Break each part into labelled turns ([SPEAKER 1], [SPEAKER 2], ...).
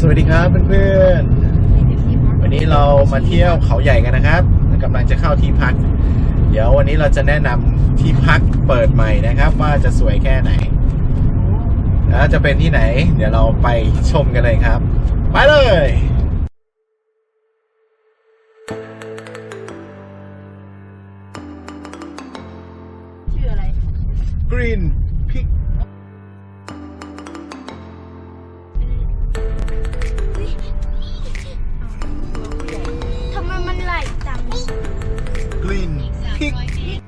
[SPEAKER 1] สวัสดีครับเพื่อนๆ วันนี้เรามาเที่ยวเขาใหญ่กันนะครับกำลังจะเข้าที่พัก เดี๋ยววันนี้เราจะแนะนำที่พักเปิดใหม่นะครับ ว่าจะสวยแค่ไหน แล้วจะเป็นที่ไหน เดี๋ยวเราไปชมกันเลยครับ ไปเลย
[SPEAKER 2] ชื่ออะไร
[SPEAKER 1] Green
[SPEAKER 2] Peak.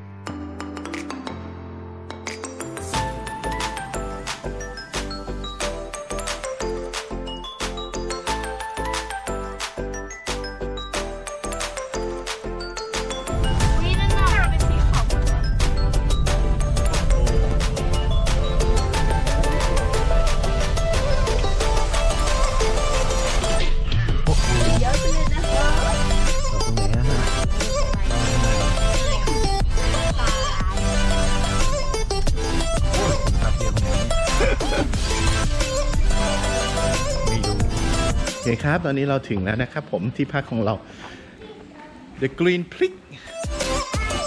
[SPEAKER 2] ค
[SPEAKER 1] ครับ ตอนนี้เราถึงแล้วนะครับผมที่พักของเรา The Green Pig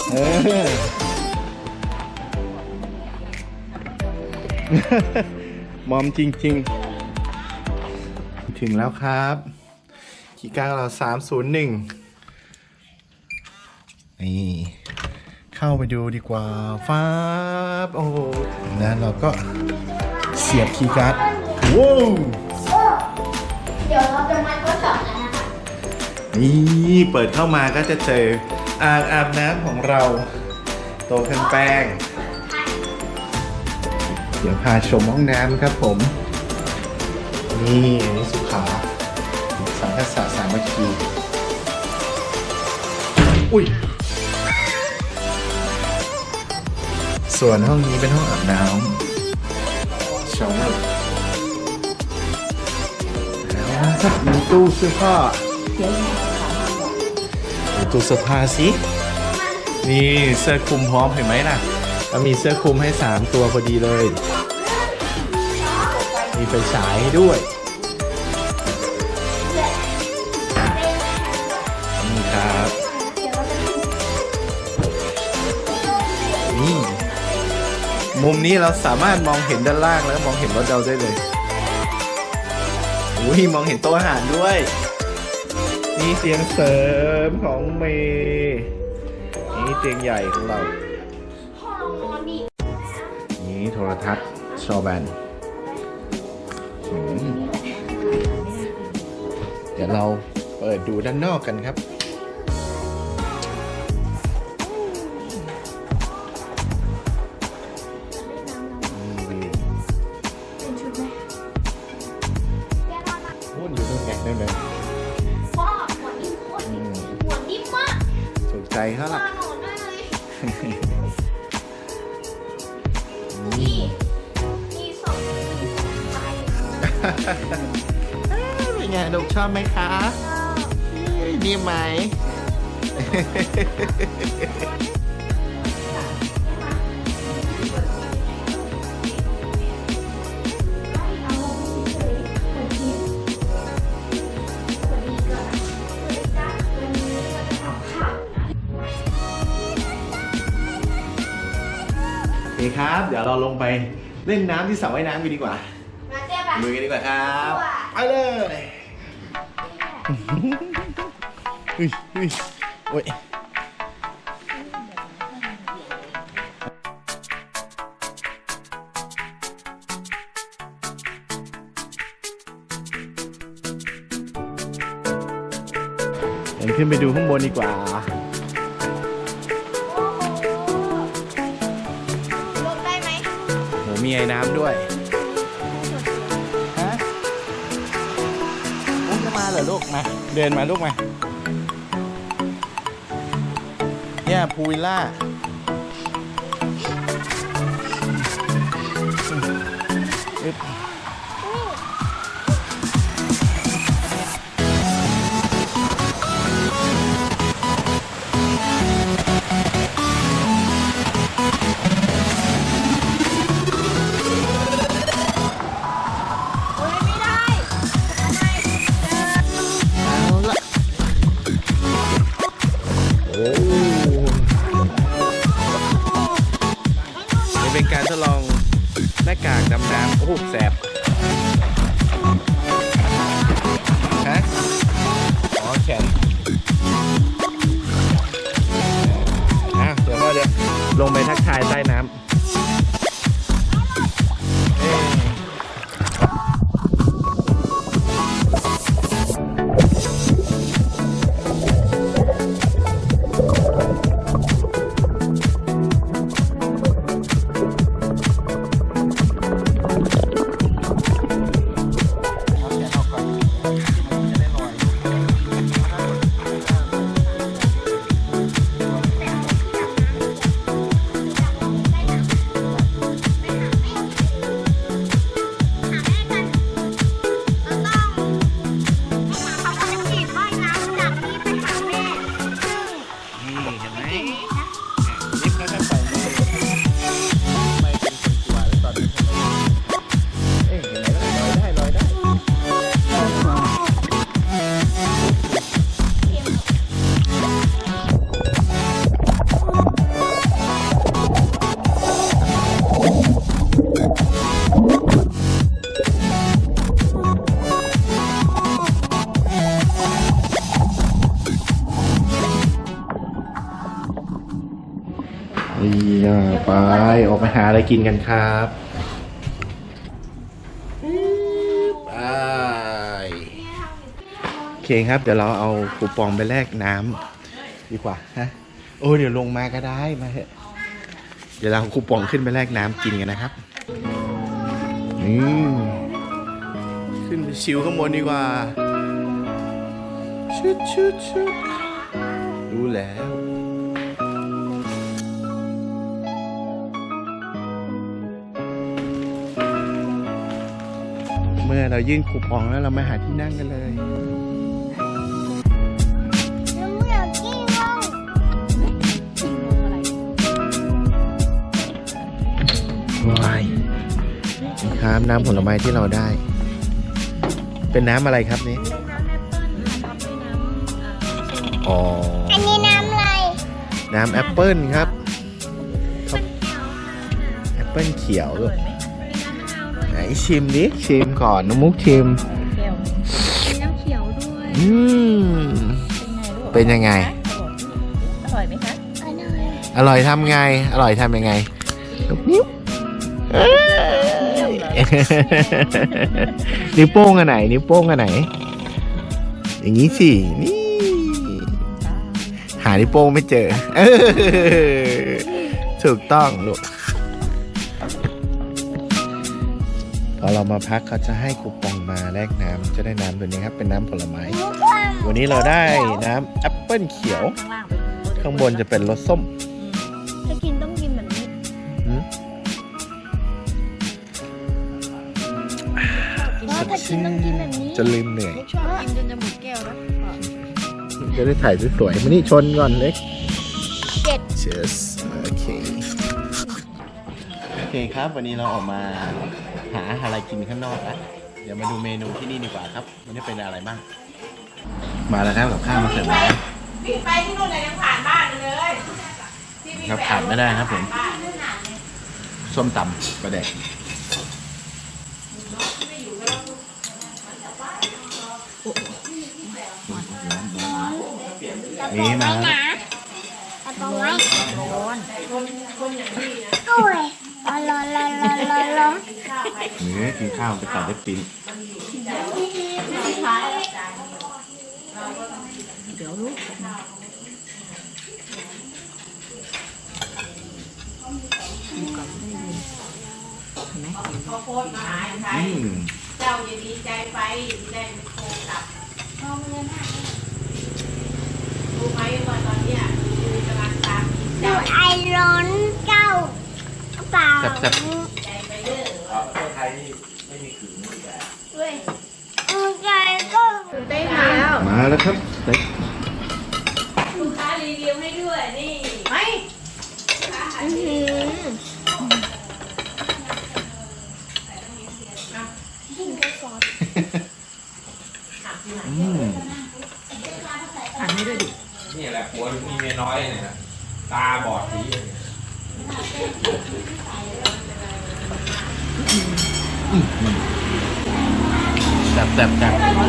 [SPEAKER 1] เออมอมจริง ๆ ถึงแล้วครับคีย์การ์ดเรา 301 นี่ เข้าไปดูดีกว่าฟ้าบโอ้แล้วเราก็เสียบคีย์การ์ดว้าว
[SPEAKER 2] ดี๋ยวเราจะมาทดสอบกันนะคะ
[SPEAKER 1] นี่เปิดเข้ามาก็จะเจออ่างอาบน้ำของเราโตขึ้นแป้ง เดี๋ยวพาชมห้องน้ำครับผม นี่อันนี้สุขาสังคสะสามัคคีอุ้ย ส่วนห้องนี้เป็นห้องอาบน้ำชาวเวอร์ มีตู้เสื้อผ้าดูตู้เสื้อผ้าสินี่เสื้อคลุมพร้อมเห็นไหมล่ะแล้วมีเสื้อคลุมให้3ตัวพอดีเลย มีไฟฉายให้ด้วยนี่ครับนี่มุมนี้เราสามารถมองเห็นด้านล่างแล้วมองเห็นรถเราได้เลย อุ้ยมองเห็นโต๊ะอาหารด้วย นี่เตียงเสริมของเมย์นี่เตียงใหญ่ของเรา
[SPEAKER 2] พ่อลองนอนดิ
[SPEAKER 1] นี่โทรทัศน์ชอแบนเดี๋ยวเราเปิดดูด้านนอกกันครับ
[SPEAKER 2] อ
[SPEAKER 1] บไหมคะดีไหม โอเคครับ เดี๋ยวเราลงไปเล่นน้ำที่สระว่ายน้ำกันดีกว่า
[SPEAKER 2] มาเจ๊ปะ
[SPEAKER 1] ลุยกันดีกว่าครับ
[SPEAKER 2] ว้า
[SPEAKER 1] ไปเลย อุ้ยอุ้ยโอ้ยเดินขึ้นไปดูข้างบนดีกว่า
[SPEAKER 2] ลงได้ไหม
[SPEAKER 1] โหมีไอ้น้ำด้วย ลูกมา เดินมาลูกมา เนี่ยพูวิลล่า กินกันครับไปโอเคครับ เดี๋ยวเราเอาคูปองไปแลกน้ำดีกว่าฮะโอ้เดี๋ยวลงมาก็ได้มาเถอะเดี๋ยวเราเอาคูปองขึ้นไปแลกน้ำกินกันนะครับนี่ขึ้นไปชิวข้างบนดีกว่าชุดชุดชุดรู้แล้ว มื่อเรายื่นคูปองแล้วเรามาหาที่นั่งกันเลยวายนี่ครับน้ำผลไม้ที่เราได้ เป็นน้ำอะไรครับนี่อ๋อ
[SPEAKER 3] อันนี้น้ำอะไร
[SPEAKER 1] น้ำแอปเปิลครับครับแอปเปิลเขียวลูกไหน ชิมดิชิมก่อนน้องมุกชิม
[SPEAKER 2] เขียวมีน้ำเขียวด้วย
[SPEAKER 1] อืม
[SPEAKER 2] เป็นไงลูก
[SPEAKER 1] เป็นยังไง
[SPEAKER 2] อร่อยไหมคะ
[SPEAKER 1] อร่อยทำไง อร่อยทำยังไงยกนิ้วเอ้ยนิ้วโป้งอันไหนนิ้วโป้งอันไหน อย่างนี้สินี่หานิ้วโป้งไม่เจอเออถูกต้องลูก พอเรามาพักเขาจะให้คูปองมาแลกน้ำจะได้น้ำตัวนี้ครับเป็นน้ำผลไม้ วันนี้เราได้น้ำแอปเปิลเขียว
[SPEAKER 2] ข้างล่างเป็น
[SPEAKER 1] ข้างบนจะเป็นรสส้ม
[SPEAKER 3] ถ้ากินต้องกินแบบนี้
[SPEAKER 1] หืม
[SPEAKER 3] เพราะถ้ากินต้องกินแบบนี้
[SPEAKER 1] จะลืมเหนื่อย
[SPEAKER 2] ชอบกินจนจะหมดแก้วแล้ว
[SPEAKER 1] จะได้ถ่ายสวยๆมานี่ชนก่อนเล็ก
[SPEAKER 3] เจ็ด
[SPEAKER 1] Cheers โอเค โอเคครับ วันนี้เราออกมา หาอะไรกินข้างนอกแล้วเดี๋ยวมาดูเมนูที่นี่ดีกว่าครับวันนี้เป็นอะไรบ้าง มาแล้วครับกับข้าวมาเสิร์ฟแล้ว
[SPEAKER 4] วิ่งไปที่นู่นเลยยังผ่านบ้านเลยที่วิ่ง
[SPEAKER 1] ครับ
[SPEAKER 4] ไป
[SPEAKER 1] ขาดไม่ได้ครับผม
[SPEAKER 4] บ้าน
[SPEAKER 1] ส้มตำปลาแดกนี่มาแล้ว
[SPEAKER 3] เอาตรงไว้ร้ อนโอ้ยร้อลอลอลอ
[SPEAKER 1] เนื้อกินข้าวไปตัดได้ปิ้น
[SPEAKER 2] เดี๋ยวลูก
[SPEAKER 4] พอโคตรมาหายใคร
[SPEAKER 1] อืม
[SPEAKER 4] เจ้าอย่าดีใจไปที่ได้เป็นโคกลับรู้ไหมว่าตอนเนี้ยคือกำลังตามกิน
[SPEAKER 3] ดู
[SPEAKER 4] เจ้า
[SPEAKER 3] ไอร้อนก เปล่า
[SPEAKER 1] แซ่บ
[SPEAKER 4] ใจไปเด้อ
[SPEAKER 1] ไทยนี่ไม่มีขืน
[SPEAKER 3] เว้ยเอาใจก็
[SPEAKER 2] ได้แล้ว
[SPEAKER 1] มาแล้วครับสเต็ก
[SPEAKER 4] ลูกค้ารีวิวให้ด้วยนี่ไม่
[SPEAKER 3] อื้อหือ
[SPEAKER 1] อืม
[SPEAKER 2] หันให้ด้วยดิ
[SPEAKER 5] นี่แหละผัวถึงมีเมียน้อยเนี่ยนะตาบอดสีเนี่ย
[SPEAKER 1] แซ่บแซ่บแซ่บ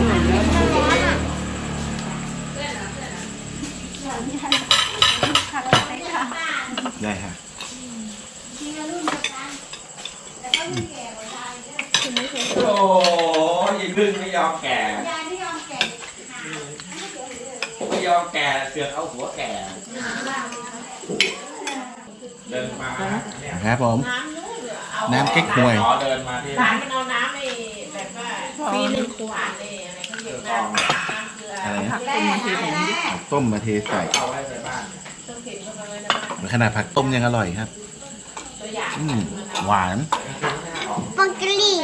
[SPEAKER 1] ได้ค่ะ
[SPEAKER 5] โอ้ยยังลึงไม่ยอมแก่ไม่ยอมแก่เสือกเอาหัวแก่เดินมาเนี่ย
[SPEAKER 1] ครับผม
[SPEAKER 4] น้ำนู้นเหรอเอา
[SPEAKER 1] น้ำเก๊กฮวย
[SPEAKER 5] ขอเดินมาที่
[SPEAKER 4] ปีหนึ่งขวดนี่อะไรเขาเรียกน้ำน้ำเกลือ
[SPEAKER 1] อะไรนะ
[SPEAKER 2] ผักต้มมาทีแทนดิ
[SPEAKER 1] ผักต้มมาเทใส่
[SPEAKER 5] เอาไว้ในบ้าน
[SPEAKER 4] ต้องเข็นเข้าไปไว้ในบ้าน
[SPEAKER 1] ขนาดผักต้มยังอร่อยครับ
[SPEAKER 4] ตัวอย่าง
[SPEAKER 1] อืมหวาน
[SPEAKER 3] ปากกะลี่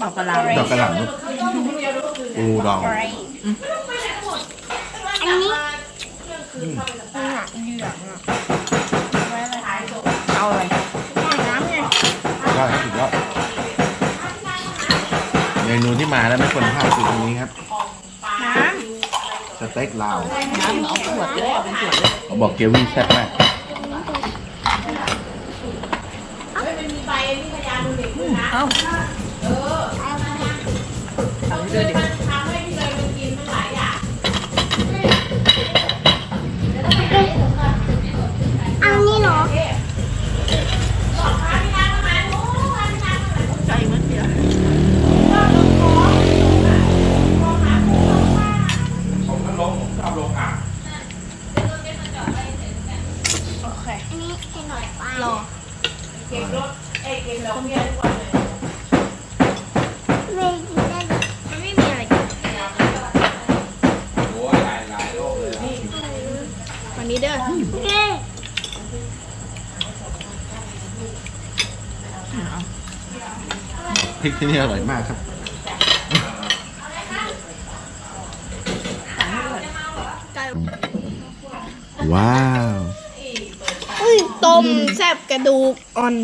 [SPEAKER 2] บอกกับเรา
[SPEAKER 1] ดอกกระหล่ำปูดอง
[SPEAKER 3] อัน นู
[SPEAKER 1] ที่มาแล้วไม่ควรพลาดคือตรงนี้ครับ
[SPEAKER 3] น้
[SPEAKER 1] สเต็กลาว
[SPEAKER 2] น้ำเอาขวดก็ได้เอาเป็นขวดเลย
[SPEAKER 1] เขาบอกเกี๊ยววี่แซ่บมาก
[SPEAKER 4] เฮ้ยมันมีใบอันนี้พยา โอเค อันนี้ให้ห
[SPEAKER 2] น่อย
[SPEAKER 4] ไปรอ
[SPEAKER 2] เก็บรถเอ้ยเก็บรถเมี
[SPEAKER 4] ยทุกวันเลยมย์กินได้มั
[SPEAKER 6] นไม่มีอะไรกิน
[SPEAKER 4] ลายลายโล
[SPEAKER 3] กเลยวันนี้เด้อ
[SPEAKER 4] เย้พ
[SPEAKER 1] ริกที่นี่อร่อยมากครับ ว้าว
[SPEAKER 3] อุ้ยต้มแซ่บกระดูกอ่อน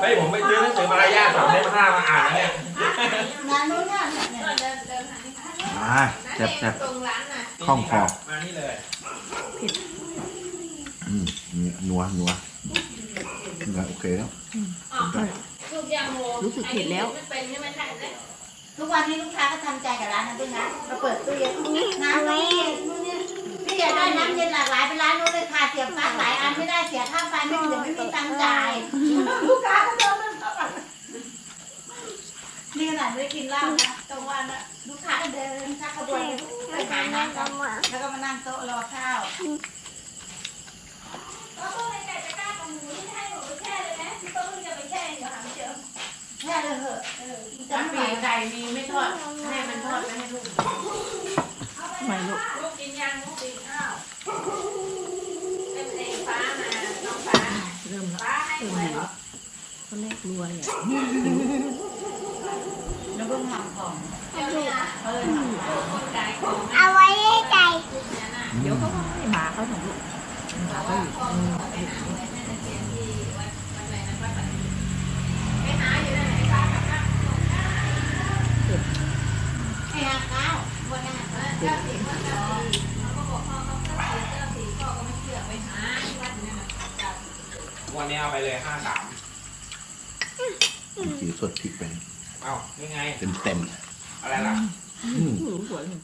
[SPEAKER 5] เฮ้ยผมไปซื้อหนังสือมารยาทสามเล่มห้ามาอ่านแล้วเนี่ย
[SPEAKER 1] อ่าแซ่บแซ่บ
[SPEAKER 4] ตรงร้านน่ะ
[SPEAKER 1] คล่องคอ
[SPEAKER 5] มานี่เลย
[SPEAKER 1] อืมนัวนัวนัวโอเคแล้ว
[SPEAKER 4] ทุกอย่างโม
[SPEAKER 3] รู้สึกเผ็ดแล้ว
[SPEAKER 2] วันนี้ลูกค้าก็ทำใจกับร้านนั้นด้วยนะเราเปิดตู้เย็นน้ำไม่นู่นนี่พี่อยากได้น้ำเย็นหลากหลายไปร้านนู้นเลยค่ะเสียบปลั๊กหลายอันไม่ได้เสียค่าไฟไม่ถึงไม่มีตังค์จ่ายลูกค้าก็โดนมันเข้ามานี่ขนาดไม่ได้กินเหล้านะตรงวันนะลูกค้าก็เดินชักกระบวนไปหาน้ำกันแล้วก็มานั่งโต๊ะรอข้าว แค่เลยเหอะเออจำ
[SPEAKER 4] ปี
[SPEAKER 2] ไม่
[SPEAKER 4] ก
[SPEAKER 2] ไหว
[SPEAKER 4] ไก่มีไม่ทอดให้มันทอดไปให้ลูก
[SPEAKER 3] ไม่ลูก
[SPEAKER 4] ลูกกินยังลูกกินข้าวเป็นเองฟ้ามาน้องฟ้า
[SPEAKER 3] เริ่มละ
[SPEAKER 4] ฟ้าให้หวยเหิ
[SPEAKER 3] วก็แรกรวยอะ
[SPEAKER 2] แล้วก็หมักของ
[SPEAKER 4] คนขายของ
[SPEAKER 3] เอาไว้ให้ใจเดี๋ยวเขาก็ให้หมาเขาถึงลูกหมาเขาอยู่อื
[SPEAKER 4] ด
[SPEAKER 1] พริกไป
[SPEAKER 5] เอ้านี่ไง
[SPEAKER 1] เต็มเต็ม
[SPEAKER 5] อะไรล่ะ
[SPEAKER 3] ผู้รู้สวยนี่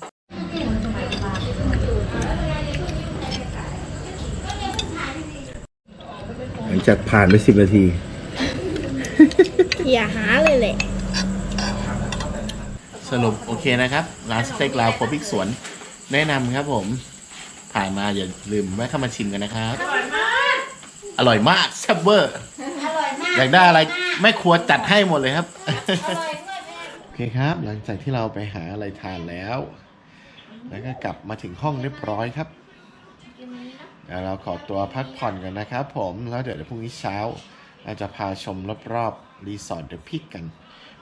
[SPEAKER 1] หลังจากผ่านไปสิบนาที
[SPEAKER 3] อย่าหาเลยแหละ
[SPEAKER 1] สรุปโอเคนะครับ ร้านสเต็กลาวโคพิกสวน แนะนำครับผม ผ่านมาอย่าลืมแวะเข้ามาชิมกันนะครับ
[SPEAKER 4] อร่อยมาก
[SPEAKER 1] อร่อยมากแซ่บเวอร์
[SPEAKER 2] อร่อยมาก
[SPEAKER 1] อยากได้อะไร แม่ครัวจัดให้หมดเลยครับ
[SPEAKER 2] อร่อยด้วยแม่
[SPEAKER 1] โอเคครับ หลังจากที่เราไปหาอะไรทานแล้ว แล้วก็กลับมาถึงห้องเรียบร้อยครับเดี๋ยวเราขอตัวพักผ่อนกันนะครับผมแล้วเดี๋ยวพรุ่งนี้เช้าเราจะพาชมรอบๆรีสอร์ทเดอะพิกกัน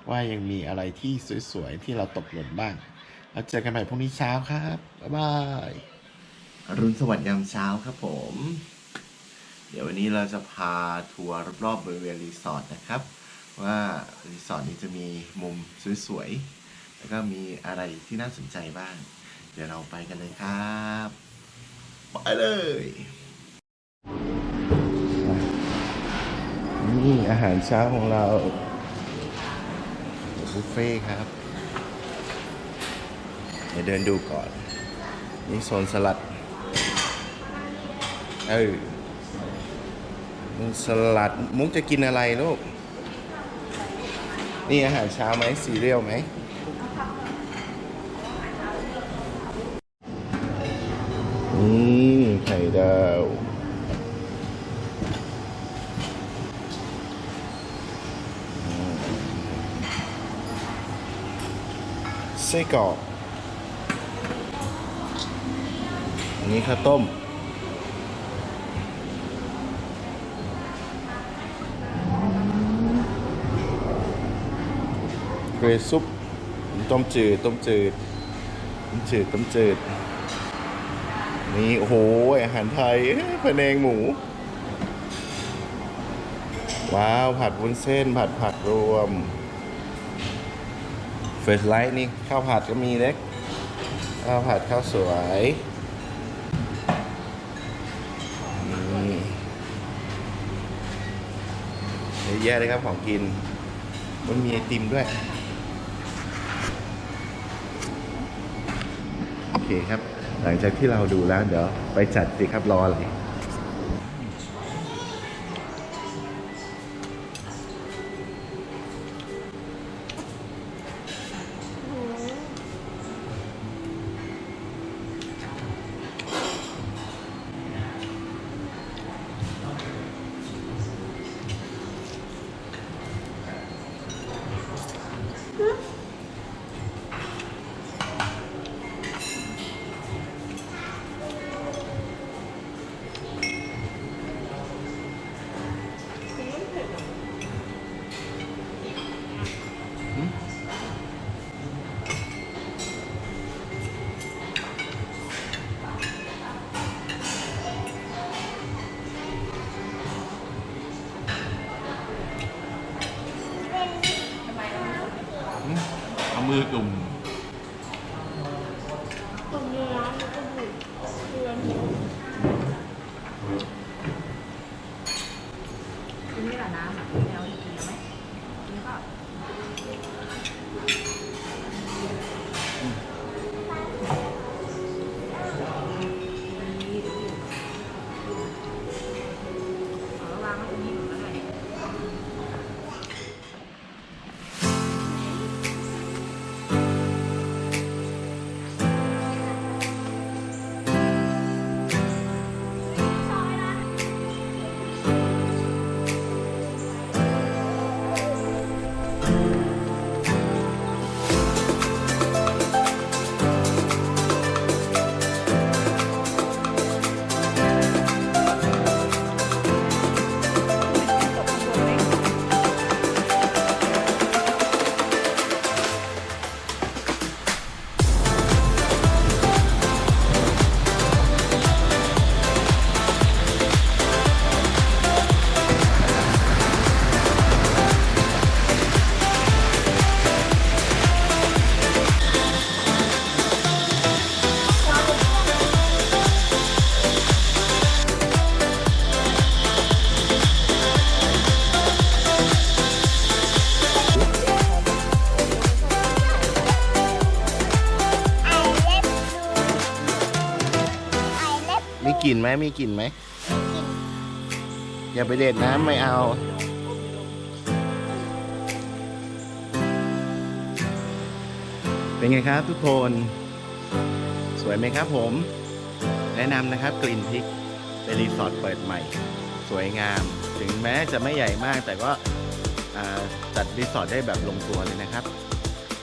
[SPEAKER 1] ว่ายังมีอะไรที่สวยๆ ที่เราตกหล่นบ้าง แล้วเจอกันใหม่พรุ่งนี้เช้าครับ บ๊ายบาย อรุณสวัสดิ์ยามเช้าครับผม เดี๋ยววันนี้เราจะพาทัวร์รอบๆบริเวณรีสอร์ทนะครับ ว่ารีสอร์ทนี้จะมีมุมสวยๆ แล้วก็มีอะไรที่น่าสนใจบ้าง เดี๋ยวเราไปกันเลยครับไปเลยนี่อาหารเช้าของเราบุฟเฟ่ต์ครับเดี๋ยวเดินดูก่อน นี่โซนสลัด เออ สลัดมุกจะกินอะไรลูก นี่อาหารเช้าไหมซีเรียลไหมนี่ไข่ดาวไส้กรอกนนี้ข้าวต้ม เกรซุปต้มจืดต้มจืดต้มจืดต้มจืดนี่โอ้โหอาหารไทยเอ๊ะพะแนงหมู ว้าว ผัดวุ้นเส้น ผัดผักรวมเฟสไลท์นี่ข้าวผัดก็มีเล็กข้าวผัดข้าวสวยนี่เยอะแยะเลยครับของกิน มันมีไอติมด้วย โอ เคครับ หลังจากที่เราดูแล้วเดี๋ยวไปจัดสิครับรออะไร
[SPEAKER 7] มือ
[SPEAKER 8] ก
[SPEAKER 9] ลุ่ม มีกลิ่
[SPEAKER 1] นไหมมีกลิ่นไหมอย่าไปเด็ดน้ำไม่เอาเป็นไงครับทุกคน สวยไหมครับผม แนะนำนะครับกลิ่นพริกเป็นรีสอร์ทเปิดใหม่ สวยงาม ถึงแม้จะไม่ใหญ่มาก แต่ก็อ่าจัดรีสอร์ทได้แบบลงตัวเลยนะครับ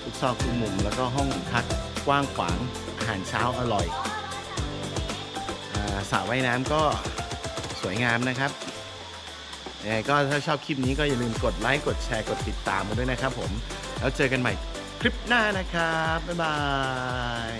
[SPEAKER 1] ทุกซอกทุกมุมแล้วก็ห้องพักกว้างขวางอาหารเช้าอร่อย สระว่ายน้ำก็สวยงามนะครับยังไงก็ถ้าชอบคลิปนี้ก็อย่าลืมกดไลค์กดแชร์กดติดตามมาด้วยนะครับผม แล้วเจอกันใหม่คลิปหน้านะครับ บ๊ายบาย